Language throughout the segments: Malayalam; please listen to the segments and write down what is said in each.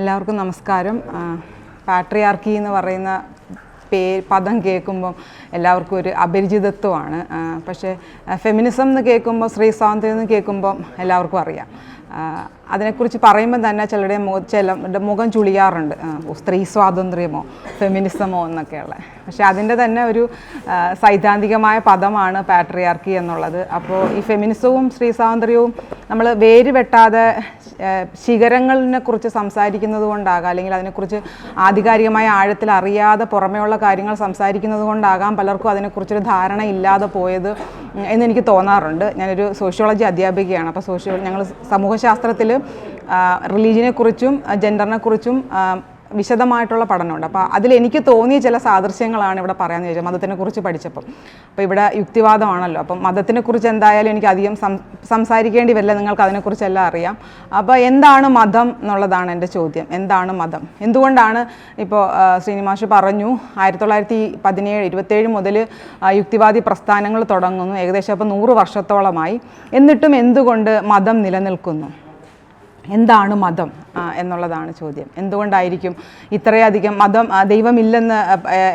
എല്ലാവർക്കും നമസ്കാരം. പാട്രിയാർക്കി എന്ന് പറയുന്ന പേ പദം കേൾക്കുമ്പം എല്ലാവർക്കും ഒരു അപരിചിതത്വമാണ്. പക്ഷേ ഫെമിനിസം എന്ന് കേൾക്കുമ്പോൾ സ്ത്രീ സ്വാതന്ത്ര്യം എന്ന് കേൾക്കുമ്പം എല്ലാവർക്കും അറിയാം. അതിനെക്കുറിച്ച് പറയുമ്പോൾ തന്നെ ചിലരുടെ ചില മുഖം ചുളിയാറുണ്ട്. സ്ത്രീ സ്വാതന്ത്ര്യമോ ഫെമിനിസമോ എന്നൊക്കെയുള്ള. പക്ഷേ അതിന്റെ തന്നെ ഒരു സൈദ്ധാന്തികമായ പദമാണ് പാട്രിയാർക്കി എന്നുള്ളത്. അപ്പോൾ ഈ ഫെമിനിസവും സ്ത്രീ സ്വാതന്ത്ര്യവും നമ്മൾ വേര് വെട്ടാതെ ശിഖരങ്ങളിനെ കുറിച്ച് സംസാരിക്കുന്നത് കൊണ്ടാകാം അല്ലെങ്കിൽ അതിനെക്കുറിച്ച് ആധികാരികമായ ആഴത്തിൽ അറിയാതെ പുറമേയുള്ള കാര്യങ്ങൾ സംസാരിക്കുന്നത് കൊണ്ടാകാം പലർക്കും അതിനെക്കുറിച്ചൊരു ധാരണ ഇല്ലാതെ പോയത് എന്നെനിക്ക് തോന്നാറുണ്ട്. ഞാനൊരു സോഷ്യോളജി അധ്യാപികയാണ്. അപ്പോൾ സോഷ്യോ ഞങ്ങൾ സമൂഹശാസ്ത്രത്തിൽ റിലീജിയനെ കുറിച്ചും ജെൻഡറിനെ കുറിച്ചും വിശദമായിട്ടുള്ള പഠനമുണ്ട്. അപ്പോൾ അതിൽ എനിക്ക് തോന്നിയ ചില സാദൃശ്യങ്ങളാണ് ഇവിടെ പറയാമെന്ന് ചോദിച്ചത് മതത്തിനെക്കുറിച്ച് പഠിച്ചപ്പം. അപ്പോൾ ഇവിടെ യുക്തിവാദമാണല്ലോ. അപ്പം മതത്തിനെക്കുറിച്ച് എന്തായാലും എനിക്ക് അധികം സംസാരിക്കേണ്ടി വരില്ല നിങ്ങൾക്ക് അതിനെക്കുറിച്ചെല്ലാം അറിയാം. അപ്പോൾ എന്താണ് മതം എന്നുള്ളതാണ് എന്റെ ചോദ്യം. എന്താണ് മതം? എന്തുകൊണ്ടാണ് ഇപ്പോൾ ശ്രീനിവാസ് പറഞ്ഞു ആയിരത്തി തൊള്ളായിരത്തി പതിനേഴ് ഇരുപത്തേഴ് മുതൽ യുക്തിവാദി പ്രസ്ഥാനങ്ങൾ തുടങ്ങുന്നു ഏകദേശം അപ്പോൾ നൂറ് വർഷത്തോളമായി. എന്നിട്ടും എന്തുകൊണ്ട് മതം നിലനിൽക്കുന്നു? എന്താണ് മതം എന്നുള്ളതാണ് ചോദ്യം. എന്തുകൊണ്ടായിരിക്കും ഇത്രയധികം മതം ദൈവമില്ലെന്ന്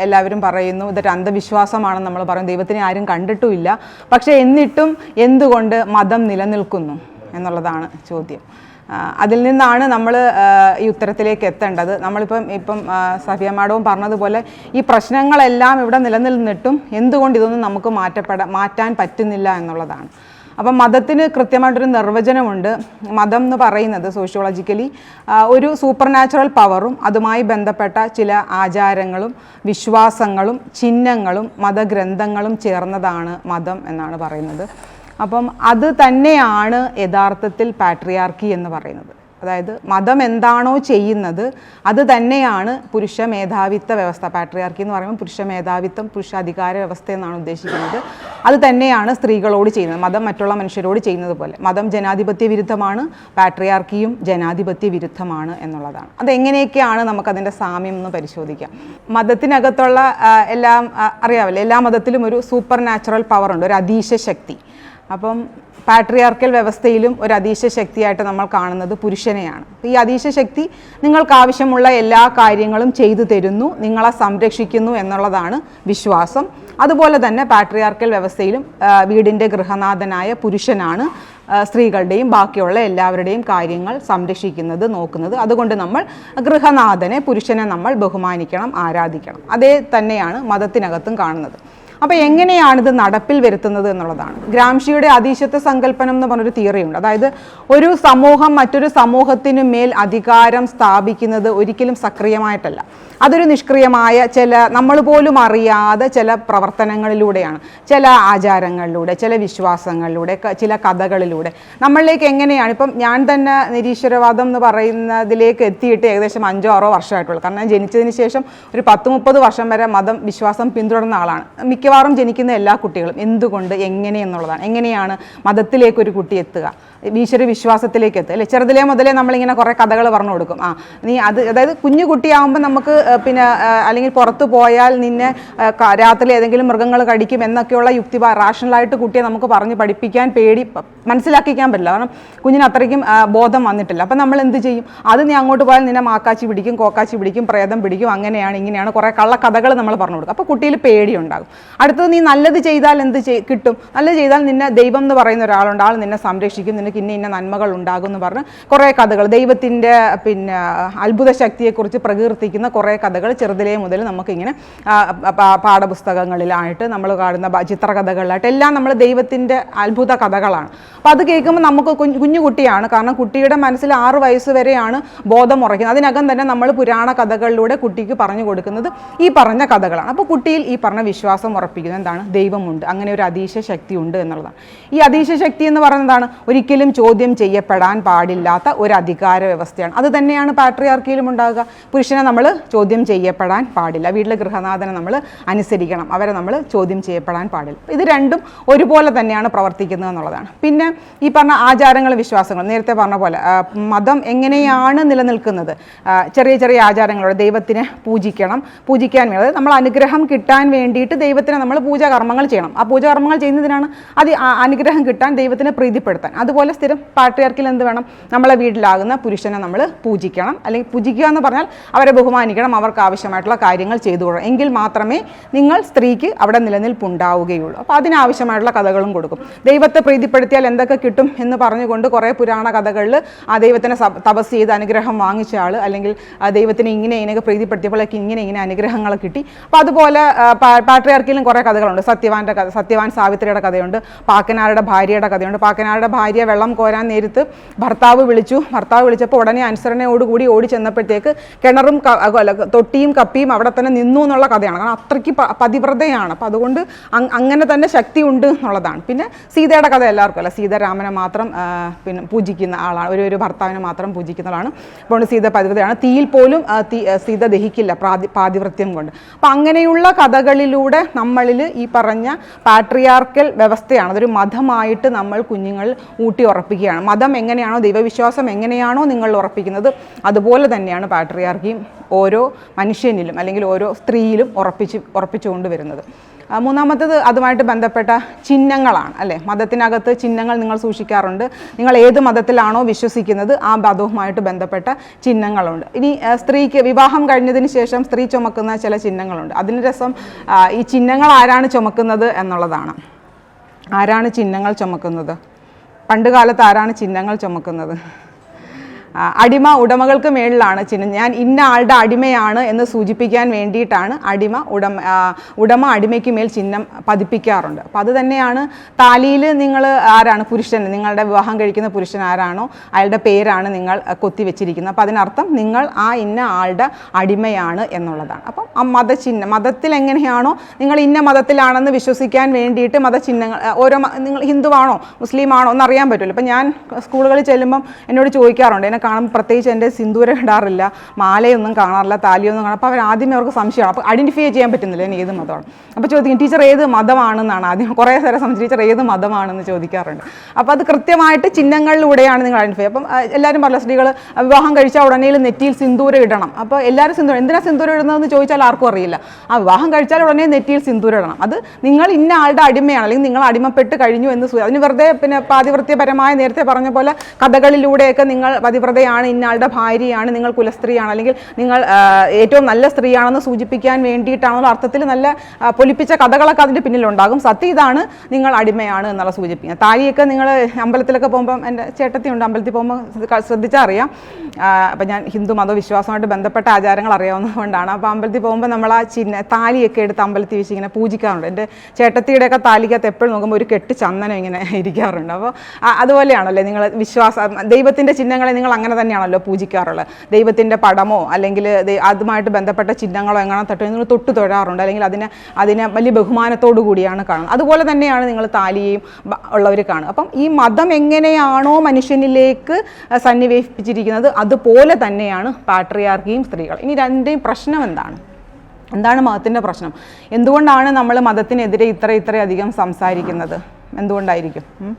എല്ലാവരും പറയുന്നു? ഇതൊരു അന്ധവിശ്വാസമാണെന്ന് നമ്മൾ പറയും. ദൈവത്തിനെ ആരും കണ്ടിട്ടുമില്ല. പക്ഷേ എന്നിട്ടും എന്തുകൊണ്ട് മതം നിലനിൽക്കുന്നു എന്നുള്ളതാണ് ചോദ്യം. അതിൽ നിന്നാണ് നമ്മൾ ഈ ഉത്തരത്തിലേക്ക് എത്തേണ്ടത്. നമ്മളിപ്പം ഇപ്പം സഫിയ മാഡവും പറഞ്ഞതുപോലെ ഈ പ്രശ്നങ്ങളെല്ലാം ഇവിടെ നിലനിന്നിട്ടും എന്തുകൊണ്ട് ഇതൊന്നും നമുക്ക് മാറ്റപ്പെടാൻ മാറ്റാൻ പറ്റുന്നില്ല എന്നുള്ളതാണ്. അപ്പം മതത്തിന് കൃത്യമായിട്ടൊരു നിർവചനമുണ്ട്. മതം എന്ന് പറയുന്നത് സോഷ്യോളജിക്കലി ഒരു സൂപ്പർ നാച്ചുറൽ പവറും അതുമായി ബന്ധപ്പെട്ട ചില ആചാരങ്ങളും വിശ്വാസങ്ങളും ചിഹ്നങ്ങളും മതഗ്രന്ഥങ്ങളും ചേർന്നതാണ് മതം എന്നാണ് പറയുന്നത്. അപ്പം അത് തന്നെയാണ് യഥാർത്ഥത്തിൽ പാട്രിയാർക്കി എന്ന് പറയുന്നത്. അതായത് മതം എന്താണോ ചെയ്യുന്നത് അത് തന്നെയാണ് പുരുഷ മേധാവിത്വ വ്യവസ്ഥ പാട്രിയാർക്കി എന്ന് പറയുമ്പോൾ പുരുഷ മേധാവിത്വം പുരുഷ അധികാര വ്യവസ്ഥ എന്നാണ് ഉദ്ദേശിക്കുന്നത്. അത് തന്നെയാണ് സ്ത്രീകളോട് ചെയ്യുന്നത് മതം മറ്റുള്ള മനുഷ്യരോട് ചെയ്യുന്നത് പോലെ. മതം ജനാധിപത്യ വിരുദ്ധമാണ് പാട്രിയാർക്കിയും ജനാധിപത്യ വിരുദ്ധമാണ് എന്നുള്ളതാണ്. അതെങ്ങനെയൊക്കെയാണ് നമുക്കതിന്റെ സാമ്യം എന്ന് പരിശോധിക്കാം. മതത്തിനകത്തുള്ള എല്ലാം അറിയാമല്ലോ എല്ലാ മതത്തിലും ഒരു സൂപ്പർ നാച്ചുറൽ പവർ ഉണ്ട് ഒരു അതീശ ശക്തി. അപ്പം പാട്രിയാർക്കൽ വ്യവസ്ഥയിലും ഒരു അതീശ ശക്തിയായിട്ട് നമ്മൾ കാണുന്നത് പുരുഷനെയാണ്. ഈ അതീശ ശക്തി നിങ്ങൾക്ക് ആവശ്യമുള്ള എല്ലാ കാര്യങ്ങളും ചെയ്തു തരുന്നു നിങ്ങളെ സംരക്ഷിക്കുന്നു എന്നുള്ളതാണ് വിശ്വാസം. അതുപോലെ തന്നെ പാട്രിയാർക്കൽ വ്യവസ്ഥയിലും വീടിന്റെ ഗൃഹനാഥനായ പുരുഷനാണ് സ്ത്രീകളുടെയും ബാക്കിയുള്ള എല്ലാവരുടെയും കാര്യങ്ങൾ സംരക്ഷിക്കുന്നത് നോക്കുന്നത്. അതുകൊണ്ട് നമ്മൾ ഗൃഹനാഥനെ പുരുഷനെ നമ്മൾ ബഹുമാനിക്കണം ആരാധിക്കണം. അതേ തന്നെയാണ് മതത്തിനകത്തും കാണുന്നത്. അപ്പോൾ ഇത് നടപ്പിൽ വരുത്തുന്നത് എന്നുള്ളതാണ്. ഗ്രാംഷിയുടെ അതീശത്വ സങ്കല്പനം എന്ന് പറഞ്ഞൊരു തിയറി ഉണ്ട്. അതായത് ഒരു സമൂഹം മറ്റൊരു സമൂഹത്തിനു മേൽ അധികാരം സ്ഥാപിക്കുന്നത് ഒരിക്കലും സക്രിയമായിട്ടല്ല. അതൊരു നിഷ്ക്രിയമായ ചില നമ്മൾ പോലും അറിയാതെ ചില പ്രവർത്തനങ്ങളിലൂടെയാണ് ചില ആചാരങ്ങളിലൂടെ ചില വിശ്വാസങ്ങളിലൂടെ ചില കഥകളിലൂടെ. നമ്മളിലേക്ക് എങ്ങനെയാണ് ഇപ്പം ഞാൻ തന്നെ നിരീശ്വരവാദം എന്ന് പറയുന്നതിലേക്ക് എത്തിയിട്ട് ഏകദേശം അഞ്ചോ ആറോ വർഷമായിട്ടുള്ളൂ. കാരണം ഞാൻ ജനിച്ചതിന് ശേഷം ഒരു പത്ത് മുപ്പത് വർഷം വരെ മതം വിശ്വാസം പിന്തുടർന്ന ആളാണ്. മിക്കവാറും ജനിക്കുന്ന എല്ലാ കുട്ടികളും എന്തുകൊണ്ട് എങ്ങനെ എന്നുള്ളതാണ്. എങ്ങനെയാണ് മതത്തിലേക്ക് ഒരു കുട്ടി എത്തുക? ഈശ്വര വിശ്വാസത്തിലേക്ക് എത്തുക. അല്ലെ? ചെറുതിലേ മുതലേ നമ്മളിങ്ങനെ കുറേ കഥകൾ പറഞ്ഞു കൊടുക്കും. ആ നീ അത് അതായത് കുഞ്ഞു കുട്ടിയാകുമ്പോൾ നമുക്ക് പിന്നെ അല്ലെങ്കിൽ പുറത്തു പോയാൽ നിന്നെ രാത്രി ഏതെങ്കിലും മൃഗങ്ങൾ കടിക്കും എന്നൊക്കെയുള്ള യുക്തി റാഷണലായിട്ട് കുട്ടിയെ നമുക്ക് പറഞ്ഞ് പഠിപ്പിക്കാൻ പേടി മനസ്സിലാക്കിക്കാൻ പറ്റില്ല. കാരണം കുഞ്ഞിന് അത്രയ്ക്കും ബോധം വന്നിട്ടില്ല. അപ്പം നമ്മൾ എന്ത് ചെയ്യും? അത് നീ അങ്ങോട്ട് പോയാൽ നിന്നെ മാക്കാച്ചി പിടിക്കും കോക്കാച്ചി പിടിക്കും പ്രേതം പിടിക്കും അങ്ങനെയാണ് ഇങ്ങനെയാണ് കുറേ കള്ളക്കഥകൾ നമ്മൾ പറഞ്ഞു കൊടുക്കും. അപ്പോൾ കുട്ടിയിൽ പേടിയുണ്ടാകും. അടുത്തത് നീ നല്ലത് ചെയ്താൽ എന്ത് കിട്ടും? നല്ലത് ചെയ്താൽ നിന്നെ ദൈവം എന്ന് പറയുന്ന ഒരാളുണ്ട്. ആൾ നിന്നെ സംരക്ഷിക്കും. നിനക്ക് ഇന്ന ഇന്ന നന്മകൾ ഉണ്ടാകും എന്ന് പറഞ്ഞ് കുറേ കഥകൾ. ദൈവത്തിന്റെ പിന്നെ അത്ഭുത ശക്തിയെക്കുറിച്ച് പ്രകീർത്തിക്കുന്ന കുറേ കഥകൾ ചെറുതിലേ മുതൽ നമുക്കിങ്ങനെ പാഠപുസ്തകങ്ങളിലായിട്ട് നമ്മൾ കാണുന്ന ചിത്രകഥകളിലായിട്ട് എല്ലാം നമ്മൾ ദൈവത്തിന്റെ അത്ഭുത കഥകളാണ്. അപ്പോൾ അത് കേൾക്കുമ്പോൾ നമുക്ക് കുഞ്ഞു കുട്ടിയാണ്. കാരണം കുട്ടിയുടെ മനസ്സിൽ ആറ് വയസ്സ് വരെയാണ് ബോധം ഉറയ്ക്കുന്നത്. അതിനകം തന്നെ നമ്മൾ പുരാണ കഥകളിലൂടെ കുട്ടിക്ക് പറഞ്ഞു കൊടുക്കുന്നത് ഈ പറഞ്ഞ കഥകളാണ്. അപ്പോൾ കുട്ടിയിൽ ഈ പറഞ്ഞ വിശ്വാസം ഉറപ്പിക്കുന്നത് എന്താണ്? ദൈവമുണ്ട്. അങ്ങനെ ഒരു അതീശ ശക്തി ഉണ്ട് എന്നുള്ളതാണ്. ഈ അതീശ ശക്തി എന്ന് പറയുന്നതാണ് ഒരിക്കലും ചോദ്യം ചെയ്യപ്പെടാൻ പാടില്ലാത്ത ഒരു അധികാര വ്യവസ്ഥയാണ്. അത് തന്നെയാണ് പാട്രിയാർക്കിയിലും ഉണ്ടാകുക. പുരുഷനെ നമ്മൾ ചോദ്യം ചെയ്യപ്പെടാൻ പാടില്ല. വീട്ടിലെ ഗൃഹനാഥനെ നമ്മൾ അനുസരിക്കണം. അവരെ നമ്മൾ ചോദ്യം ചെയ്യപ്പെടാൻ പാടില്ല. ഇത് രണ്ടും ഒരുപോലെ തന്നെയാണ് പ്രവർത്തിക്കുന്നത് എന്നുള്ളതാണ്. പിന്നെ ഈ പറഞ്ഞ ആചാരങ്ങളും വിശ്വാസങ്ങളും നേരത്തെ പറഞ്ഞ പോലെ മതം എങ്ങനെയാണ് നിലനിൽക്കുന്നത്? ചെറിയ ചെറിയ ആചാരങ്ങളോട് ദൈവത്തിനെ പൂജിക്കണം. പൂജിക്കാൻ വേണ്ടി നമ്മൾ അനുഗ്രഹം കിട്ടാൻ വേണ്ടിയിട്ട് ദൈവത്തിനെ നമ്മൾ പൂജാകർമ്മങ്ങൾ ചെയ്യണം. ആ പൂജാകർമ്മങ്ങൾ ചെയ്യുന്നതിനാണ് അത് അനുഗ്രഹം കിട്ടാൻ ദൈവത്തിനെ പ്രീതിപ്പെടുത്താൻ. അതുപോലെ സ്ഥിരം പാട്രിയാർക്കിൽ എന്ത് വേണം? നമ്മളെ വീട്ടിലാകുന്ന പുരുഷനെ നമ്മൾ പൂജിക്കണം. അല്ലെങ്കിൽ പൂജിക്കുക എന്ന് പറഞ്ഞാൽ അവരെ ബഹുമാനിക്കണം അവർക്ക് ആവശ്യമായിട്ടുള്ള കാര്യങ്ങൾ ചെയ്തു കൊടുക്കണം. എങ്കിൽ മാത്രമേ നിങ്ങൾ സ്ത്രീക്ക് അവിടെ നിലനിൽപ്പുണ്ടാവുകയുള്ളൂ. അപ്പോൾ അതിനാവശ്യമായിട്ടുള്ള കഥകളും കൊടുക്കും. ദൈവത്തെ പ്രീതിപ്പെടുത്തിയാൽ എന്തൊക്കെ കിട്ടും എന്ന് പറഞ്ഞുകൊണ്ട് കുറേ പുരാണ കഥകളിൽ ആ ദൈവത്തിനെ തപസ് ചെയ്ത് അനുഗ്രഹം വാങ്ങിച്ച ആൾ അല്ലെങ്കിൽ ദൈവത്തിന് ഇങ്ങനെ ഇങ്ങനെ പ്രീതിപ്പെടുത്തിയപ്പോഴേക്ക് ഇങ്ങനെ ഇങ്ങനെ അനുഗ്രഹങ്ങൾ കിട്ടി. അപ്പോൾ അതുപോലെ പാട്രിയാർക്കിലും കുറേ കഥകളുണ്ട്. സത്യവാന്റെ കഥ സത്യവാൻ സാവിത്രിയുടെ കഥയുണ്ട് പാക്കനാരുടെ ഭാര്യയുടെ കഥയുണ്ട്. പാക്കനാരുടെ ഭാര്യ വെള്ളം കോരാൻ നേരത്ത് ഭർത്താവ് വിളിച്ചു. ഭർത്താവ് വിളിച്ചപ്പോൾ ഉടനെ അനുസരണയോടുകൂടി ഓടി ചെന്നപ്പോഴത്തേക്ക് കിണറും തൊട്ടിയും കപ്പിയും അവിടെ തന്നെ നിന്നു എന്നുള്ള കഥയാണ്. കാരണം അത്രയ്ക്ക് പതിവ്രതയാണ്. അപ്പം അതുകൊണ്ട് അങ്- അങ്ങനെ തന്നെ ശക്തി ഉണ്ട് എന്നുള്ളതാണ്. പിന്നെ സീതയുടെ കഥ എല്ലാവർക്കും അല്ല. സീത രാമനെ മാത്രം പിന്നെ പൂജിക്കുന്ന ആളാണ്. ഒരു ഒരു ഭർത്താവിനെ മാത്രം പൂജിക്കുന്ന ആളാണ് അപ്പോൾ സീത പതിവ്രതയാണ്. തീയിൽ പോലും സീത ദഹിക്കില്ല പ്രാതി പാതിവൃത്യം കൊണ്ട്. അപ്പം അങ്ങനെയുള്ള കഥകളിലൂടെ നമ്മളിൽ ഈ പറഞ്ഞ പാട്രിയാർക്കൽ വ്യവസ്ഥയാണ്. അതൊരു മതമായിട്ട് നമ്മൾ കുഞ്ഞുങ്ങൾ ഊട്ടി ഉറപ്പിക്കുകയാണ്. മതം എങ്ങനെയാണോ ദൈവവിശ്വാസം എങ്ങനെയാണോ നിങ്ങൾ ഉറപ്പിക്കുന്നത് അതുപോലെ തന്നെയാണ് പാട്രിയാർക്കിയും ഓരോ മനുഷ്യനിലും അല്ലെങ്കിൽ ഓരോ സ്ത്രീയിലും ഉറപ്പിച്ച് ഉറപ്പിച്ചുകൊണ്ട് വരുന്നത്. മൂന്നാമത്തേത് അതുമായിട്ട് ബന്ധപ്പെട്ട ചിഹ്നങ്ങളാണ് അല്ലേ? മതത്തിനകത്ത് ചിഹ്നങ്ങൾ നിങ്ങൾ സൂക്ഷിക്കാറുണ്ട്. നിങ്ങൾ ഏത് മതത്തിലാണോ വിശ്വസിക്കുന്നത് ആ മതവുമായിട്ട് ബന്ധപ്പെട്ട ചിഹ്നങ്ങളുണ്ട്. ഇനി സ്ത്രീക്ക് വിവാഹം കഴിഞ്ഞതിന് ശേഷം സ്ത്രീ ചുമക്കുന്ന ചില ചിഹ്നങ്ങളുണ്ട്. അതിന് രസം ഈ ചിഹ്നങ്ങൾ ആരാണ് ചുമക്കുന്നത് എന്നുള്ളതാണ്. ആരാണ് ചിഹ്നങ്ങൾ ചുമക്കുന്നത്? പണ്ട് കാലത്ത് ആരാണ് ചിഹ്നങ്ങൾ ചുമക്കുന്നത്? അടിമ ഉടമകൾക്ക് മേളിലാണ് ചിഹ്നം. ഞാൻ ഇന്ന ആളുടെ അടിമയാണ് എന്ന് സൂചിപ്പിക്കാൻ വേണ്ടിയിട്ടാണ് അടിമ ഉടമ ഉടമ അടിമയ്ക്ക് മേൽ ചിഹ്നം പതിപ്പിക്കാറുണ്ട്. അപ്പോൾ അത് തന്നെയാണ് താലിയിൽ നിങ്ങൾ ആരാണ് പുരുഷൻ നിങ്ങളുടെ വിവാഹം കഴിക്കുന്ന പുരുഷൻ ആരാണോ അയാളുടെ പേരാണ് നിങ്ങൾ കൊത്തിവെച്ചിരിക്കുന്നത്. കൊത്തി വെച്ചിരിക്കുന്നത് അപ്പോൾ അതിനർത്ഥം നിങ്ങൾ ആ ഇന്ന ആളുടെ അടിമയാണ് എന്നുള്ളതാണ്. അപ്പം ആ മതചിഹ്നം മതത്തിൽ എങ്ങനെയാണോ നിങ്ങൾ ഇന്ന മതത്തിലാണെന്ന് വിശ്വസിക്കാൻ വേണ്ടിയിട്ട് മതചിഹ്നങ്ങൾ ഓരോ നിങ്ങൾ ഹിന്ദുവാണോ മുസ്ലിമാണോ എന്നറിയാൻ പറ്റുമല്ലോ ഇപ്പം ഞാൻ സ്കൂളുകളിൽ ചെല്ലുമ്പം എന്നോട് ചോദിക്കാറുണ്ട് എന്നെ കാണുമ്പോൾ പ്രത്യേകിച്ച് എന്റെ സിന്ദൂരം ഇടാറില്ല. മാലയൊന്നും കാണാറില്ല. താലിയൊന്നും കാണാം അപ്പോൾ അവർ ആദ്യമേ അവർക്ക് സംശയമാണ്. അപ്പോൾ ഐഡന്റിഫൈ ചെയ്യാൻ പറ്റുന്നില്ല. ഞാൻ ഏത് മതമാണ്? അപ്പോൾ ചോദിക്കും ടീച്ചർ ഏത് മതമാണെന്നാണ്? ആദ്യം കുറേ നേരം സംശയം ടീച്ചർ ഏത് മതമാണെന്ന് ചോദിക്കാറുണ്ട്. അപ്പോൾ അത് കൃത്യമായിട്ട് ചിഹ്നങ്ങളിലൂടെയാണ് നിങ്ങൾ ഐഡന്റിഫൈ അപ്പം എല്ലാവരും പറഞ്ഞ സ്ത്രീകൾ വിവാഹം കഴിച്ചാൽ ഉടനെ നെറ്റിയിൽ സിന്ദൂരം ഇടണം. അപ്പോൾ എല്ലാവരും സിന്ദൂരം എന്തിനാണ് സിന്ദൂരം ഇടുന്നതെന്ന് ചോദിച്ചാൽ ആർക്കും അറിയില്ല. ആ വിവാഹം കഴിച്ചാൽ ഉടനെ നെറ്റിയിൽ സിന്ദൂരം ഇടണം. അത് നിങ്ങൾ ഇന്ന ആളുടെ അടിമയാണ്. അല്ലെങ്കിൽ നിങ്ങൾ അടിമപ്പെട്ട് കഴിഞ്ഞു എന്ന് അതിന് വെറുതെ പിന്നെ പാതിവൃത്യപരമായ നേരത്തെ പറഞ്ഞ പോലെ കഥകളിലൂടെയൊക്കെ നിങ്ങൾ പതിവ്രതയാണ് ഇന്ന ഇന്നയാളുടെ ഭാര്യയാണ് നിങ്ങൾ കുലസ്ത്രീയാണ്. അല്ലെങ്കിൽ നിങ്ങൾ ഏറ്റവും നല്ല സ്ത്രീയാണെന്ന് സൂചിപ്പിക്കാൻ വേണ്ടിയിട്ടാണെന്നുള്ള അർത്ഥത്തിൽ നല്ല പൊലിപ്പിച്ച കഥകളൊക്കെ അതിന്റെ പിന്നിലുണ്ടാകും. സത്യം ഇതാണ് നിങ്ങൾ അടിമയാണ് എന്നുള്ള സൂചിപ്പിക്കുക. താലിയൊക്കെ നിങ്ങൾ അമ്പലത്തിലൊക്കെ പോകുമ്പം എന്റെ ചേട്ടത്തിയുണ്ട് അമ്പലത്തിൽ പോകുമ്പോൾ ശ്രദ്ധ- ശ്രദ്ധിച്ചാൽ അറിയാം. അപ്പം ഞാൻ ഹിന്ദു മതവിശ്വാസമായിട്ട് ബന്ധപ്പെട്ട ആചാരങ്ങൾ അറിയാവുന്നതുകൊണ്ടാണ്. അപ്പോൾ അമ്പലത്തിൽ പോകുമ്പോൾ നമ്മൾ ആ ചിഹ്ന താലിയൊക്കെ എടുത്ത് അമ്പലത്തിൽ വെച്ച് ഇങ്ങനെ പൂജിക്കാറുണ്ട്. എന്റെ ചേട്ടത്തിയുടെയൊക്കെ താലിക്കകത്ത് എപ്പോഴും നോക്കുമ്പോൾ ഒരു കെട്ട് ചന്ദനം ഇങ്ങനെ ഇരിക്കാറുണ്ട്. അപ്പോൾ അതുപോലെയാണല്ലേ നിങ്ങൾ വിശ്വാസം ദൈവത്തിന്റെ ചിഹ്നങ്ങളെ നിങ്ങൾ അങ്ങനെ തന്നെയാണല്ലോ പൂജിക്കാറുള്ളത്. ദൈവത്തിന്റെ പടമോ അല്ലെങ്കിൽ അതുമായിട്ട് ബന്ധപ്പെട്ട ചിഹ്നങ്ങളോ എങ്ങനെ തൊട്ട് നിങ്ങൾ തൊട്ട് തൊഴാറുണ്ട്. അല്ലെങ്കിൽ അതിനെ അതിനെ വലിയ ബഹുമാനത്തോടു കൂടിയാണ് കാണുന്നത്. അതുപോലെ തന്നെയാണ് നിങ്ങൾ താലിയെയും ബ- ഉള്ളവർ കാണുക അപ്പം ഈ മതം എങ്ങനെയാണോ മനുഷ്യനിലേക്ക് സന്നിവേശിപ്പിച്ചിരിക്കുന്നത് അതുപോലെ തന്നെയാണ് പാട്രിയാർക്കിയും സ്ത്രീകൾ ഇനി രണ്ടിന്റെയും പ്രശ്നം എന്താണ്? എന്താണ് മതത്തിന്റെ പ്രശ്നം? എന്തുകൊണ്ടാണ് നമ്മൾ മതത്തിനെതിരെ ഇത്ര ഇത്രയധികം സംസാരിക്കുന്നത്? എന്തുകൊണ്ടായിരിക്കും?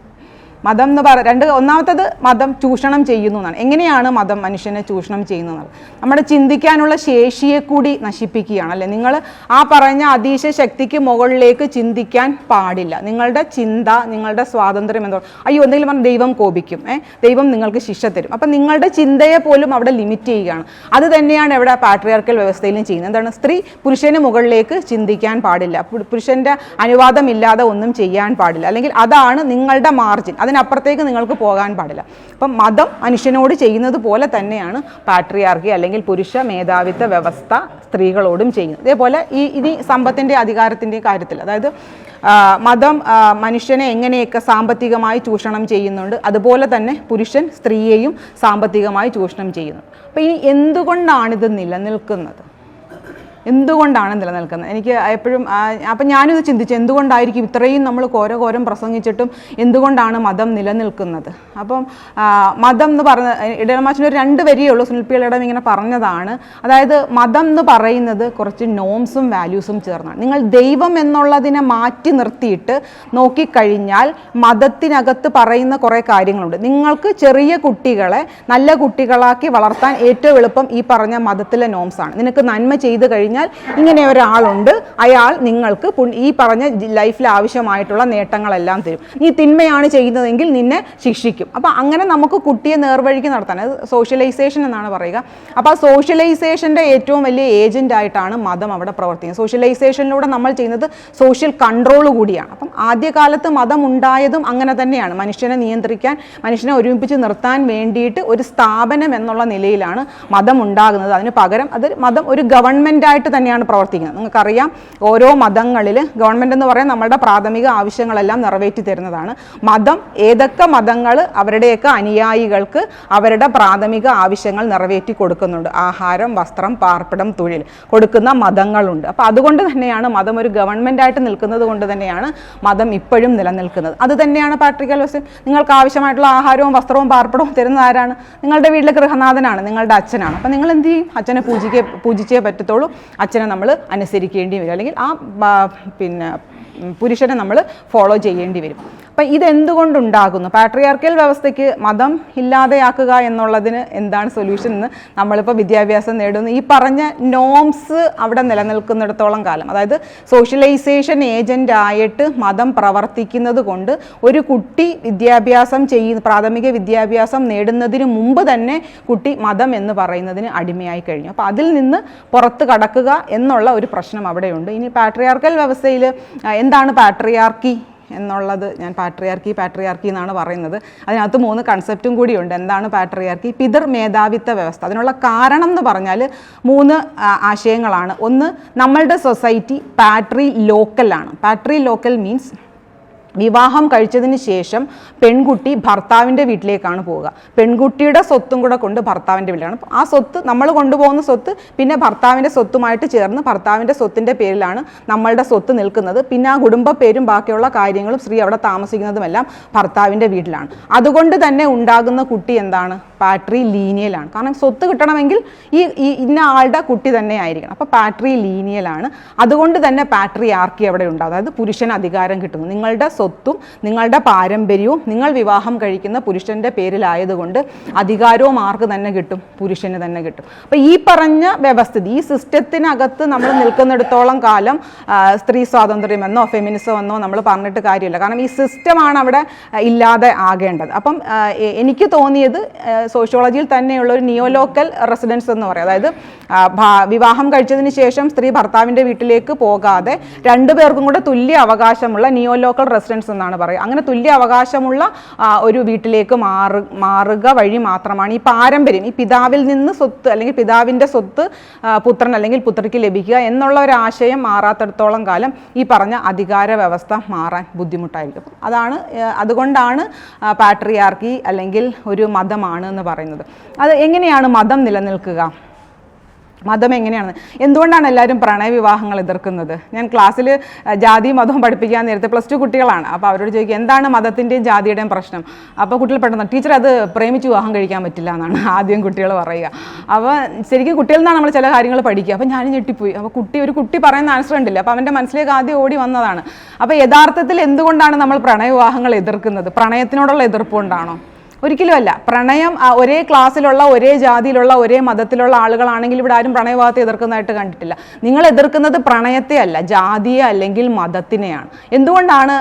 മതം എന്ന് പറ രണ്ട് ഒന്നാമത്തത് മതം ചൂഷണം ചെയ്യുന്നു എന്നാണ്. എങ്ങനെയാണ് മതം മനുഷ്യനെ ചൂഷണം ചെയ്യുന്നത് നമ്മുടെ ചിന്തിക്കാനുള്ള ശേഷിയെ കൂടി നശിപ്പിക്കുകയാണ് അല്ലേ? നിങ്ങൾ ആ പറഞ്ഞ അതീശ ശക്തിക്ക് മുകളിലേക്ക് ചിന്തിക്കാൻ പാടില്ല. നിങ്ങളുടെ ചിന്ത നിങ്ങളുടെ സ്വാതന്ത്ര്യം എന്തോ അയ്യോ എന്തെങ്കിലും പറഞ്ഞാൽ ദൈവം കോപിക്കും. ഏഹ് ദൈവം നിങ്ങൾക്ക് ശിക്ഷ തരും. അപ്പം നിങ്ങളുടെ ചിന്തയെ പോലും അവിടെ ലിമിറ്റ് ചെയ്യുകയാണ്. അത് തന്നെയാണ് ഇവിടെ പാട്രിയാർക്കൽ വ്യവസ്ഥയിലും ചെയ്യുന്നത്. എന്താണ്? സ്ത്രീ പുരുഷന് മുകളിലേക്ക് ചിന്തിക്കാൻ പാടില്ല. പുരുഷന്റെ അനുവാദമില്ലാതെ ഒന്നും ചെയ്യാൻ പാടില്ല. അല്ലെങ്കിൽ അതാണ് നിങ്ങളുടെ മാർജിൻ അതിനപ്പുറത്തേക്ക് നിങ്ങൾക്ക് പോകാൻ പാടില്ല. അപ്പം മതം മനുഷ്യനോട് ചെയ്യുന്നത് പോലെ തന്നെയാണ് പാട്രിയാർക്കി അല്ലെങ്കിൽ പുരുഷ മേധാവിത്വ വ്യവസ്ഥ സ്ത്രീകളോടും ചെയ്യുന്നത്. ഇതേപോലെ ഈ ഇനി സമ്പത്തിന്റെ അധികാരത്തിന്റെ കാര്യത്തിൽ അതായത് മതം മനുഷ്യനെ എങ്ങനെയൊക്കെ സാമ്പത്തികമായി ചൂഷണം ചെയ്യുന്നുണ്ട് അതുപോലെ തന്നെ പുരുഷൻ സ്ത്രീയെയും സാമ്പത്തികമായി ചൂഷണം ചെയ്യുന്നു അപ്പോൾ ഇനി എന്തുകൊണ്ടാണിത് നിലനിൽക്കുന്നത്? എന്തുകൊണ്ടാണ് നിലനിൽക്കുന്നത്? എനിക്ക് എപ്പോഴും അപ്പം ഞാനിത് ചിന്തിച്ചു എന്തുകൊണ്ടായിരിക്കും ഇത്രയും നമ്മൾ ഘോരഘോരം പ്രസംഗിച്ചിട്ടും എന്തുകൊണ്ടാണ് മതം നിലനിൽക്കുന്നത്? അപ്പം മതം എന്ന് പറഞ്ഞ ഇടമാച്ചിന് ഒരു രണ്ട് വരിയേ ഉള്ളൂ സുനിൽപ്പികളിടം ഇങ്ങനെ പറഞ്ഞതാണ്. അതായത് മതം എന്ന് പറയുന്നത് കുറച്ച് നോംസും വാല്യൂസും ചേർന്നാണ്. നിങ്ങൾ ദൈവം എന്നുള്ളതിനെ മാറ്റി നിർത്തിയിട്ട് നോക്കിക്കഴിഞ്ഞാൽ മതത്തിനകത്ത് പറയുന്ന കുറേ കാര്യങ്ങളുണ്ട്. നിങ്ങൾക്ക് ചെറിയ കുട്ടികളെ നല്ല കുട്ടികളാക്കി വളർത്താൻ ഏറ്റവും എളുപ്പം ഈ പറഞ്ഞ മതത്തിലെ നോംസാണ്. നിനക്ക് നന്മ ചെയ്ത് കഴിഞ്ഞാൽ കഴിഞ്ഞാൽ ഇങ്ങനെ ഒരാളുണ്ട് അയാൾ നിങ്ങൾക്ക് ഈ പറഞ്ഞ ലൈഫിൽ ആവശ്യമായിട്ടുള്ള നേട്ടങ്ങളെല്ലാം തരും. നീ തിന്മയാണ് ചെയ്യുന്നതെങ്കിൽ നിന്നെ ശിക്ഷിക്കും. അപ്പോൾ അങ്ങനെ നമുക്ക് കുട്ടിയെ നേർവഴിക്ക് നടത്താൻ അത് സോഷ്യലൈസേഷൻ എന്നാണ് പറയുക. അപ്പോൾ ആ സോഷ്യലൈസേഷന്റെ ഏറ്റവും വലിയ ഏജന്റ് ആയിട്ടാണ് മതം അവിടെ പ്രവർത്തിക്കുന്നത്. സോഷ്യലൈസേഷനിലൂടെ നമ്മൾ ചെയ്യുന്നത് സോഷ്യൽ കൺട്രോൾ കൂടിയാണ്. അപ്പം ആദ്യകാലത്ത് മതം ഉണ്ടായതും അങ്ങനെ തന്നെയാണ്. മനുഷ്യനെ നിയന്ത്രിക്കാൻ മനുഷ്യനെ ഒരുമിപ്പിച്ച് നിർത്താൻ വേണ്ടിയിട്ട് ഒരു സ്ഥാപനം എന്നുള്ള നിലയിലാണ് മതം ഉണ്ടാകുന്നത്. അതിന് പകരം അത് മതം ഒരു ഗവൺമെന്റ് ആയിട്ട് തന്നെയാണ് പ്രവർത്തിക്കുന്നത്. നിങ്ങൾക്കറിയാം ഓരോ മതങ്ങളിൽ ഗവൺമെന്റ് എന്ന് പറയാൻ നമ്മുടെ പ്രാഥമിക ആവശ്യങ്ങളെല്ലാം നിറവേറ്റി തരുന്നതാണ്. മതം ഏതൊക്കെ മതങ്ങൾ അവരുടെയൊക്കെ അനുയായികൾക്ക് അവരുടെ പ്രാഥമിക ആവശ്യങ്ങൾ നിറവേറ്റി കൊടുക്കുന്നുണ്ട്. ആഹാരം വസ്ത്രം പാർപ്പിടം തൊഴിൽ കൊടുക്കുന്ന മതങ്ങളുണ്ട്. അപ്പോൾ അതുകൊണ്ട് തന്നെയാണ് മതം ഒരു ഗവൺമെന്റ് ആയിട്ട് നിൽക്കുന്നത് കൊണ്ട് തന്നെയാണ് മതം ഇപ്പോഴും നിലനിൽക്കുന്നത്. അത് തന്നെയാണ് പാട്രിക്കൽ വ്യവസ്ഥ നിങ്ങൾക്ക് ആവശ്യമായിട്ടുള്ള ആഹാരവും വസ്ത്രവും പാർപ്പിടവും തരുന്ന ആരാണ്? നിങ്ങളുടെ വീട്ടിലെ ഗൃഹനാഥനാണ് നിങ്ങളുടെ അച്ഛനാണ്. അപ്പം നിങ്ങൾ എന്ത് ചെയ്യും? അച്ഛനെ പൂജിക്കേ പൂജിച്ചേ പറ്റത്തുള്ളൂ. അച്ഛനെ നമ്മൾ അനുസരിക്കേണ്ടി വരും. അല്ലെങ്കിൽ ആ പിന്നെ പുരുഷനെ നമ്മൾ ഫോളോ ചെയ്യേണ്ടി വരും. അപ്പം ഇതെന്തുകൊണ്ടുണ്ടാകുന്നു? പാട്രിയാർക്കൽ വ്യവസ്ഥയ്ക്ക് മതം ഇല്ലാതെയാക്കുക എന്നുള്ളതിന് എന്താണ് സൊല്യൂഷൻ എന്ന് നമ്മളിപ്പോൾ വിദ്യാഭ്യാസം നേടുന്നു. ഈ പറഞ്ഞ നോംസ് അവിടെ നിലനിൽക്കുന്നിടത്തോളം കാലം അതായത് സോഷ്യലൈസേഷൻ ഏജന്റ് ആയിട്ട് മതം പ്രവർത്തിക്കുന്നത് കൊണ്ട് ഒരു കുട്ടി വിദ്യാഭ്യാസം ചെയ്യുന്ന പ്രാഥമിക വിദ്യാഭ്യാസം നേടുന്നതിന് മുമ്പ് തന്നെ കുട്ടി മതം എന്ന് പറയുന്നതിന് അടിമയായി കഴിഞ്ഞു. അപ്പോൾ അതിൽ നിന്ന് പുറത്ത് കടക്കുക എന്നുള്ള ഒരു പ്രശ്നം അവിടെയുണ്ട്. ഇനി പാട്രിയാർക്കൽ വ്യവസ്ഥയിൽ എന്താണ് പാട്രിയാർക്കി എന്നുള്ളത് ഞാൻ പാട്രിയാർക്കി പാട്രിയാർക്കി എന്നാണ് പറയുന്നത്. അതിനകത്ത് മൂന്ന് കൺസെപ്റ്റും കൂടിയുണ്ട് എന്താണ് പാട്രിയാർക്കി? പിതൃ മേധാവിത്വ വ്യവസ്ഥ. അതിനുള്ള കാരണം എന്ന് പറഞ്ഞാൽ മൂന്ന് ആശയങ്ങളാണ്. ഒന്ന് നമ്മളുടെ സൊസൈറ്റി പാട്രി ലോക്കലാണ് പാട്രി ലോക്കൽ മീൻസ് വിവാഹം കഴിച്ചതിന് ശേഷം പെൺകുട്ടി ഭർത്താവിന്റെ വീട്ടിലേക്കാണ് പോവുക. പെൺകുട്ടിയുടെ സ്വത്തും കൂടെ കൊണ്ട് ഭർത്താവിന്റെ വീട്ടിലാണ്. ആ സ്വത്ത് നമ്മൾ കൊണ്ടുപോകുന്ന സ്വത്ത് പിന്നെ ഭർത്താവിന്റെ സ്വത്തുമായിട്ട് ചേർന്ന് ഭർത്താവിന്റെ സ്വത്തിന്റെ പേരിലാണ് നമ്മളുടെ സ്വത്ത് നിൽക്കുന്നത്. പിന്നെ ആ കുടുംബ പേരും ബാക്കിയുള്ള കാര്യങ്ങളും സ്ത്രീ അവിടെ താമസിക്കുന്നതുമെല്ലാം ഭർത്താവിന്റെ വീട്ടിലാണ്. അതുകൊണ്ട് തന്നെ ഉണ്ടാകുന്ന കുട്ടി എന്താണ്? പാട്രി ലീനിയലാണ് കാരണം സ്വത്ത് കിട്ടണമെങ്കിൽ ഈ ഇന്ന ആളുടെ കുട്ടി തന്നെ ആയിരിക്കണം. അപ്പോൾ പാട്രി ലീനിയലാണ് അതുകൊണ്ട് തന്നെ പാട്രി ആർക്കി അവിടെ ഉണ്ട്. അതായത് പുരുഷന് അധികാരം കിട്ടുന്നു. നിങ്ങളുടെ സ്വത്തും നിങ്ങളുടെ പാരമ്പര്യവും നിങ്ങൾ വിവാഹം കഴിക്കുന്ന പുരുഷന്റെ പേരിലായതുകൊണ്ട് അധികാരവും ആർക്ക് തന്നെ കിട്ടും? പുരുഷന് തന്നെ കിട്ടും. അപ്പോൾ ഈ പറഞ്ഞ വ്യവസ്ഥിതി ഈ സിസ്റ്റത്തിനകത്ത് നമ്മൾ നിൽക്കുന്നിടത്തോളം കാലം സ്ത്രീ സ്വാതന്ത്ര്യമെന്നോ ഫെമിനിസം എന്നോ നമ്മൾ പറഞ്ഞിട്ട് കാര്യമില്ല. കാരണം ഈ സിസ്റ്റമാണ് അവിടെ ഇല്ലാതെ ആകേണ്ടത്. അപ്പം എനിക്ക് തോന്നിയത് സോഷ്യോളജിയിൽ തന്നെയുള്ള ഒരു നിയോലോക്കൽ റെസിഡൻസ് എന്ന് പറയും. അതായത് വിവാഹം കഴിച്ചതിന് ശേഷം സ്ത്രീ ഭർത്താവിന്റെ വീട്ടിലേക്ക് പോകാതെ രണ്ടു പേർക്കും കൂടെ തുല്യ അവകാശമുള്ള നിയോലോക്കൽ റെസിഡൻസ് എന്നാണ് പറയുക. അങ്ങനെ തുല്യ അവകാശമുള്ള ഒരു വീട്ടിലേക്ക് മാറു മാറുക വഴി മാത്രമാണ് ഈ പാരമ്പര്യം. ഈ പിതാവിൽ നിന്ന് സ്വത്ത് അല്ലെങ്കിൽ പിതാവിന്റെ സ്വത്ത് പുത്രൻ അല്ലെങ്കിൽ പുത്രിക്ക് ലഭിക്കുക എന്നുള്ള ഒരു ആശയം മാറാത്തിടത്തോളം കാലം ഈ പറഞ്ഞ അധികാര വ്യവസ്ഥ മാറാൻ ബുദ്ധിമുട്ടായിരിക്കും. അതാണ് അതുകൊണ്ടാണ് പാട്രിയാർക്കി അല്ലെങ്കിൽ ഒരു മതമാണ് എന്ന് പറയുന്നത്. അത് എങ്ങനെയാണ് മതം നിലനിൽക്കുക? മതം എങ്ങനെയാണ്? എന്തുകൊണ്ടാണ് എല്ലാവരും പ്രണയവിവാഹങ്ങൾ എതിർക്കുന്നത്? ഞാൻ ക്ലാസ്സിൽ ജാതി മതവും പഠിപ്പിക്കാൻ നേരത്തെ പ്ലസ് ടു കുട്ടികളാണ്. അപ്പോൾ അവരോട് ചോദിക്കുക എന്താണ് മതത്തിന്റെയും ജാതിയുടെയും പ്രശ്നം? അപ്പോൾ കുട്ടികൾ പെട്ടെന്ന് ടീച്ചർ അത് പ്രേമിച്ച് വിവാഹം കഴിക്കാൻ പറ്റില്ല എന്നാണ് ആദ്യം കുട്ടികൾ പറയുക. അപ്പോൾ ശരിക്കും കുട്ടികളിൽ നിന്നാണ് നമ്മൾ ചില കാര്യങ്ങൾ പഠിക്കുക. അപ്പോൾ ഞാനും ഞെട്ടിപ്പോയി. അപ്പോൾ കുട്ടി ഒരു കുട്ടി പറയുന്ന ആൻസർ ഉണ്ടില്ല അപ്പോൾ അവന്റെ മനസ്സിലേക്ക് ആദ്യം ഓടി വന്നതാണ്. അപ്പോൾ യഥാർത്ഥത്തിൽ എന്തുകൊണ്ടാണ് നമ്മൾ പ്രണയവിവാഹങ്ങൾ എതിർക്കുന്നത്? പ്രണയത്തിനോടുള്ള എതിർപ്പ് കൊണ്ടാണോ? ഒരിക്കലുമല്ല. പ്രണയം ഒരേ ക്ലാസ്സിലുള്ള ഒരേ ജാതിയിലുള്ള ഒരേ മതത്തിലുള്ള ആളുകളാണെങ്കിൽ ഇവിടെ ആരും പ്രണയഭാഗത്തെ എതിർക്കുന്നതായിട്ട് കണ്ടിട്ടില്ല. നിങ്ങൾ എതിർക്കുന്നത് പ്രണയത്തെ അല്ല ജാതിയെ അല്ലെങ്കിൽ മതത്തിനെയാണ്. എന്തുകൊണ്ടാണ്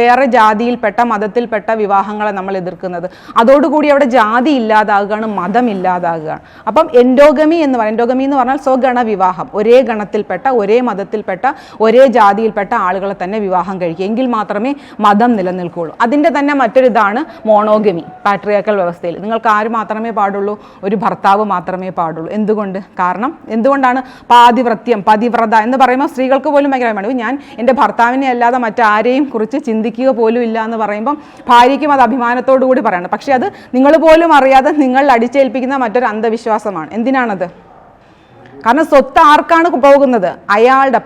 വേറെ ജാതിയിൽപ്പെട്ട മതത്തിൽപ്പെട്ട വിവാഹങ്ങളെ നമ്മൾ എതിർക്കുന്നത്? അതോടുകൂടി അവിടെ ജാതി ഇല്ലാതാകുകയാണ് മതം ഇല്ലാതാകുകയാണ്. അപ്പം എൻഡോഗമി എന്ന് പറയുന്നത് എൻഡോഗമി എന്ന് പറഞ്ഞാൽ സ്വഗണ വിവാഹം ഒരേ ഗണത്തിൽപ്പെട്ട ഒരേ മതത്തിൽപ്പെട്ട ഒരേ ജാതിയിൽപ്പെട്ട ആളുകളെ തന്നെ വിവാഹം കഴിക്കുക. എങ്കിൽ മാത്രമേ മതം നിലനിൽക്കുകയുള്ളൂ. അതിന്റെ തന്നെ മറ്റൊരിതാണ് മോണോഗമി. പാട്രിയാക്കൽ വ്യവസ്ഥയിൽ. നിങ്ങൾക്ക് ആര് മാത്രമേ പാടുള്ളൂ? ഒരു ഭർത്താവ് മാത്രമേ പാടുള്ളൂ. എന്തുകൊണ്ട്? കാരണം എന്തുകൊണ്ടാണ് പാതിവ്രത്യം പതിവ്രത എന്ന് പറയുമ്പോൾ സ്ത്രീകൾക്ക് പോലും ഭയങ്കര വേണം ഞാൻ എന്റെ ഭർത്താവിനെ അല്ലാതെ മറ്റാരെയും കുറിച്ച് ചിന്തിക്കുക പോലും ഇല്ല എന്ന് പറയുമ്പം ഭാര്യയ്ക്കും അത് അഭിമാനത്തോടു കൂടി പറയണം. പക്ഷേ അത് നിങ്ങൾ പോലും അറിയാതെ നിങ്ങൾ അടിച്ചേൽപ്പിക്കുന്ന മറ്റൊരു അന്ധവിശ്വാസമാണ്. എന്തിനാണത്? കാരണം സ്വത്ത് ആർക്കാണ് പോകുന്നത്? അയാളുടെ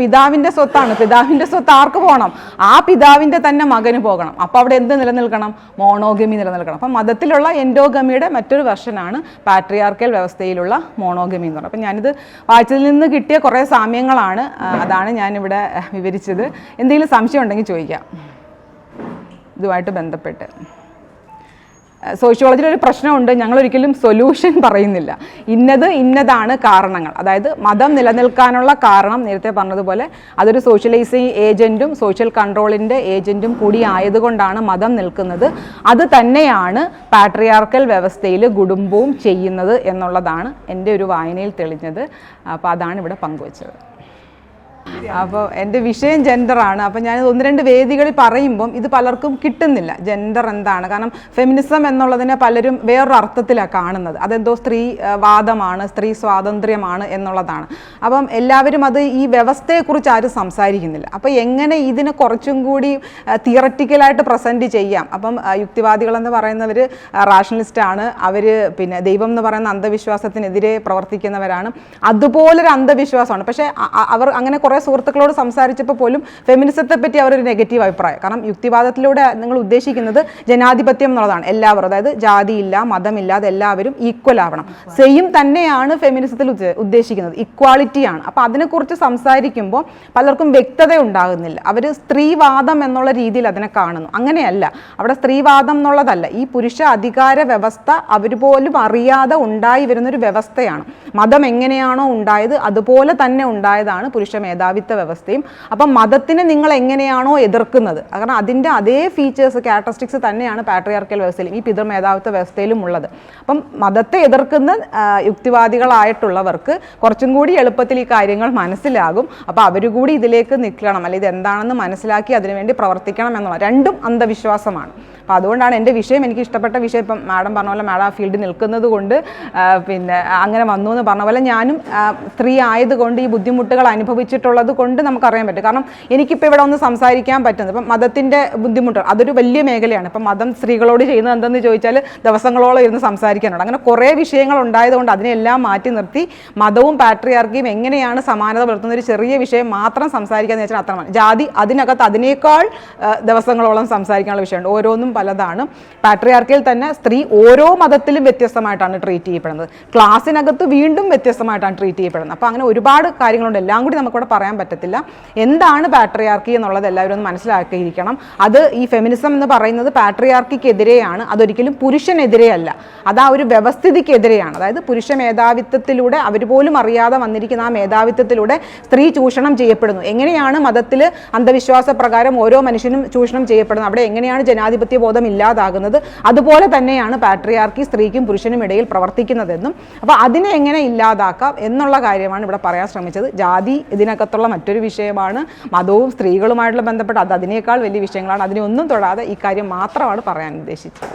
പിതാവിന്റെ സ്വത്താണ്. പിതാവിന്റെ സ്വത്ത് ആർക്ക് പോകണം? ആ പിതാവിന്റെ തന്നെ മകന് പോകണം. അപ്പൊ അവിടെ എന്ത് നിലനിൽക്കണം? മോണോഗമി നിലനിൽക്കണം. അപ്പം മതത്തിലുള്ള എൻഡോഗമിയുടെ മറ്റൊരു വെർഷനാണ് പാട്രിയാർക്കൽ വ്യവസ്ഥയിലുള്ള മോണോഗമി എന്ന് പറയുന്നത്. അപ്പം ഞാനിത് വായിച്ചതിൽ നിന്ന് കിട്ടിയ കുറേ സാമ്യങ്ങളാണ്. അതാണ് ഞാനിവിടെ വിവരിച്ചത്. എന്തെങ്കിലും സംശയം ഉണ്ടെങ്കിൽ ചോദിക്കാം. ഇതുമായിട്ട് ബന്ധപ്പെട്ട്. സോഷ്യോളജിയിൽ ഒരു പ്രശ്നമുണ്ട്. ഞങ്ങൾ ഒരിക്കലും സൊല്യൂഷൻ പറയുന്നില്ല. ഇന്നത് ഇന്നതാണ് കാരണങ്ങൾ. അതായത് മതം നിലനിൽക്കാനുള്ള കാരണം നേരത്തെ പറഞ്ഞതുപോലെ അതൊരു സോഷ്യലൈസിങ് ഏജന്റും സോഷ്യൽ കൺട്രോളിന്റെ ഏജന്റും കൂടി ആയതുകൊണ്ടാണ് മതം നിൽക്കുന്നത്. അത് തന്നെയാണ് പാട്രിയാർക്കൽ വ്യവസ്ഥയിൽ കുടുംബവും ചെയ്യുന്നത് എന്നുള്ളതാണ് എന്റെ ഒരു വായനയിൽ തെളിഞ്ഞത്. അപ്പോൾ അതാണ് ഇവിടെ പങ്കുവച്ചത്. അപ്പോൾ എന്റെ വിഷയം ജെൻഡറാണ് അപ്പോൾ ഞാൻ ഒന്ന് രണ്ട് വേദികളിൽ പറയുമ്പം ഇത് പലർക്കും കിട്ടുന്നില്ല. ജെൻഡർ എന്താണ്? കാരണം ഫെമിനിസം എന്നുള്ളതിനെ പലരും വേറൊരു അർത്ഥത്തിലാണ് കാണുന്നത്. അതെന്തോ സ്ത്രീ വാദമാണ് സ്ത്രീ സ്വാതന്ത്ര്യമാണ് എന്നുള്ളതാണ്. അപ്പം എല്ലാവരും അത് ഈ വ്യവസ്ഥയെക്കുറിച്ച് ആരും സംസാരിക്കുന്നില്ല. അപ്പോൾ എങ്ങനെ ഇതിനെ കുറച്ചും കൂടി തിയററ്റിക്കലായിട്ട് പ്രസന്റ് ചെയ്യാം? അപ്പം യുക്തിവാദികളെന്ന് പറയുന്നവർ റാഷണലിസ്റ്റ് ആണ് അവർ പിന്നെ ദൈവം എന്ന് പറയുന്ന അന്ധവിശ്വാസത്തിനെതിരെ പ്രവർത്തിക്കുന്നവരാണ്. അതുപോലൊരു അന്ധവിശ്വാസമാണ്. പക്ഷേ അവർ അങ്ങനെ കുറേ സുഹൃത്തുക്കളോട് സംസാരിച്ചപ്പോൾ പോലും ഫെമിനിസത്തെ പറ്റി അവരൊരു നെഗറ്റീവ് അഭിപ്രായം. കാരണം യുക്തിവാദത്തിലൂടെ നിങ്ങൾ ഉദ്ദേശിക്കുന്നത് ജനാധിപത്യം എന്നുള്ളതാണ്. എല്ലാവരും അതായത് ജാതിയില്ല മതമില്ലാതെ എല്ലാവരും ഈക്വൽ ആവണം. സെയിം തന്നെയാണ് ഫെമിനിസത്തിൽ ഉദ്ദ- ഉദ്ദേശിക്കുന്നത്. ഇക്വാളിറ്റിയാണ് അപ്പോൾ അതിനെക്കുറിച്ച് സംസാരിക്കുമ്പോൾ പലർക്കും വ്യക്തത ഉണ്ടാകുന്നില്ല. അവർ സ്ത്രീവാദം എന്നുള്ള രീതിയിൽ അതിനെ കാണുന്നു. അങ്ങനെയല്ല. അവിടെ സ്ത്രീവാദം എന്നുള്ളതല്ല. ഈ പുരുഷ അധികാര വ്യവസ്ഥ അവർ പോലും അറിയാതെ ഉണ്ടായി വരുന്നൊരു വ്യവസ്ഥയാണ്. മതം എങ്ങനെയാണോ ഉണ്ടായത് അതുപോലെ തന്നെ ഉണ്ടായതാണ് പുരുഷ മേധാവിത്വ വ്യവസ്ഥയും. അപ്പം മതത്തിനെ നിങ്ങൾ എങ്ങനെയാണോ എതിർക്കുന്നത്? കാരണം അതിന്റെ അതേ ഫീച്ചേഴ്സ് ക്യാരക്ടറിസ്റ്റിക്സ് തന്നെയാണ് പാട്രിയാർക്കൽ വ്യവസ്ഥയിലും ഈ പിതൃ മേധാവിത്വ വ്യവസ്ഥയിലും ഉള്ളത്. അപ്പം മതത്തെ എതിർക്കുന്ന യുക്തിവാദികളായിട്ടുള്ളവർക്ക് കുറച്ചും കൂടി എളുപ്പത്തിൽ ഈ കാര്യങ്ങൾ മനസ്സിലാകും. അപ്പോൾ അവർ കൂടി ഇതിലേക്ക് നിൽക്കണം. അല്ലെങ്കിൽ ഇത് എന്താണെന്ന് മനസ്സിലാക്കി അതിനുവേണ്ടി പ്രവർത്തിക്കണം എന്നുള്ള രണ്ടും അന്ധവിശ്വാസമാണ്. അപ്പോൾ അതുകൊണ്ടാണ് എന്റെ വിഷയം എനിക്ക് ഇഷ്ടപ്പെട്ട വിഷയം ഇപ്പം മാഡം പറഞ്ഞ പോലെ മാഡം ആ ഫീൽഡിൽ നിൽക്കുന്നത് കൊണ്ട് പിന്നെ അങ്ങനെ വന്നു എന്ന് പറഞ്ഞ പോലെ ഞാനും സ്ത്രീ ആയതുകൊണ്ട് ഈ ബുദ്ധിമുട്ടുകൾ അനുഭവിച്ചിട്ടുള്ളത് കൊണ്ട് നമുക്കറിയാൻ പറ്റും. കാരണം എനിക്കിപ്പോൾ ഇവിടെ ഒന്ന് സംസാരിക്കാൻ പറ്റുന്നത് ഇപ്പം മതത്തിന്റെ ബുദ്ധിമുട്ട് അതൊരു വലിയ മേഖലയാണ്. ഇപ്പം മതം സ്ത്രീകളോട് ചെയ്യുന്നത് എന്തെന്ന് ചോദിച്ചാൽ ദിവസങ്ങളോളം ഇരുന്ന് സംസാരിക്കാനുണ്ട്. അങ്ങനെ കുറേ വിഷയങ്ങൾ ഉണ്ടായതുകൊണ്ട് അതിനെല്ലാം മാറ്റി നിർത്തി മതവും പാട്രിയാർക്കിയും എങ്ങനെയാണ് സമാനത പുലർത്തുന്ന ഒരു ചെറിയ വിഷയം മാത്രം സംസാരിക്കാന്ന് വെച്ചാൽ അത്രമാണ് ജാതി അതിനകത്ത് അതിനേക്കാൾ ദിവസങ്ങളോളം സംസാരിക്കാനുള്ള വിഷയമുണ്ട്. ഓരോന്നും പലതാണ്. പാട്രിയാർക്കിയിൽ തന്നെ സ്ത്രീ ഓരോ മതത്തിലും വ്യത്യസ്തമായിട്ടാണ് ട്രീറ്റ് ചെയ്യപ്പെടുന്നത്. ക്ലാസ്സിനകത്ത് വീണ്ടും വ്യത്യസ്തമായിട്ടാണ് ട്രീറ്റ് ചെയ്യപ്പെടുന്നത്. അപ്പോൾ അങ്ങനെ ഒരുപാട് കാര്യങ്ങളുണ്ട്. എല്ലാം കൂടി നമുക്കിവിടെ പറയാൻ പറ്റത്തില്ല. എന്താണ് പാട്രിയാർക്കി എന്നുള്ളത് എല്ലാവരും ഒന്ന് മനസ്സിലാക്കിയിരിക്കണം. അത് ഈ ഫെമിനിസം എന്ന് പറയുന്നത് പാട്രിയാർക്കിക്കെതിരെയാണ് അതൊരിക്കലും പുരുഷനെതിരെയല്ല. അത് ആ ഒരു വ്യവസ്ഥിതിക്കെതിരെയാണ്. അതായത് പുരുഷ മേധാവിത്വത്തിലൂടെ അവർ പോലും അറിയാതെ വന്നിരിക്കുന്ന ആ മേധാവിത്വത്തിലൂടെ സ്ത്രീ ചൂഷണം ചെയ്യപ്പെടുന്നു. എങ്ങനെയാണ് മതത്തിൽ അന്ധവിശ്വാസ പ്രകാരം ഓരോ മനുഷ്യനും ചൂഷണം ചെയ്യപ്പെടുന്നത്? അവിടെ എങ്ങനെയാണ് ജനാധിപത്യ ബോധം ഇല്ലാതാകുന്നത്? അതുപോലെ തന്നെയാണ് പാട്രിയാർക്കി സ്ത്രീക്കും പുരുഷനും ഇടയിൽ പ്രവർത്തിക്കുന്നതെന്നും. അപ്പോൾ അതിനെ എങ്ങനെ ഇല്ലാതാക്കാം എന്നുള്ള കാര്യമാണ് ഇവിടെ പറയാൻ ശ്രമിച്ചത്. ജാതി ഇതിനകത്തുള്ള മറ്റൊരു വിഷയമാണ് മതവും സ്ത്രീകളുമായിട്ടുള്ള ബന്ധപ്പെട്ട് അത് അതിനേക്കാൾ വലിയ വിഷയങ്ങളാണ്. അതിനെ ഒന്നും തൊടാതെ ഇക്കാര്യം കാര്യം മാത്രമാണ് പറയാൻ ഉദ്ദേശിച്ചത്.